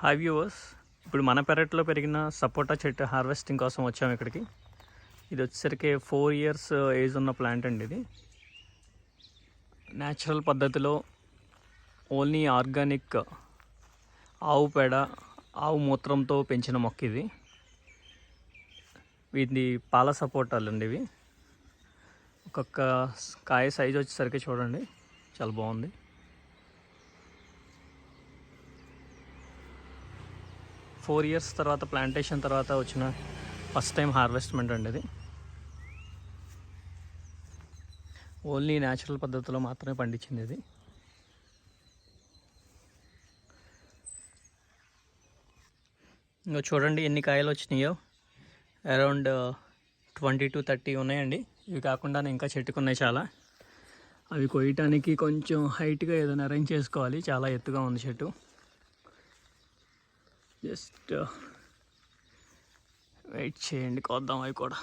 Hi viewers ఇప్పుడు మన పెరట్లో పెరిగిన సపోటా చెట్టు హార్వెస్టింగ్ కోసం వచ్చాము ఇక్కడికి. ఇది వచ్చేసరికి ఫోర్ ఇయర్స్ ఏజ్ ఉన్న ప్లాంట్ అండి ఇది. న్యాచురల్ పద్ధతిలో ఓన్లీ ఆర్గానిక్ ఆవు పేడ ఆవు మూత్రంతో పెంచిన మొక్క ఇది. ఇది పాల సపోటాలు అండి ఇవి. ఒక్కొక్క కాయ సైజ్ వచ్చేసరికి చూడండి చాలా బాగుంది. ఫోర్ ఇయర్స్ తర్వాత ప్లాంటేషన్ తర్వాత వచ్చిన ఫస్ట్ టైం హార్వెస్ట్మెంట్ అండి ఇది ఓన్లీ న్యాచురల్ పద్ధతిలో మాత్రమే పండించింది ఇది. ఇంకా చూడండి ఎన్ని కాయలు వచ్చినాయో. అరౌండ్ ట్వంటీ టు థర్టీ ఉన్నాయండి. ఇవి కాకుండా ఇంకా చెట్టుకున్నాయి చాలా. అవి కొయ్యటానికి కొంచెం హైట్గా ఏదైనా అరేంజ్ చేసుకోవాలి. చాలా ఎత్తుగా ఉంది చెట్టు. జస్ట్ వెయిట్ చేయండి కొద్దాం అవి కూడా.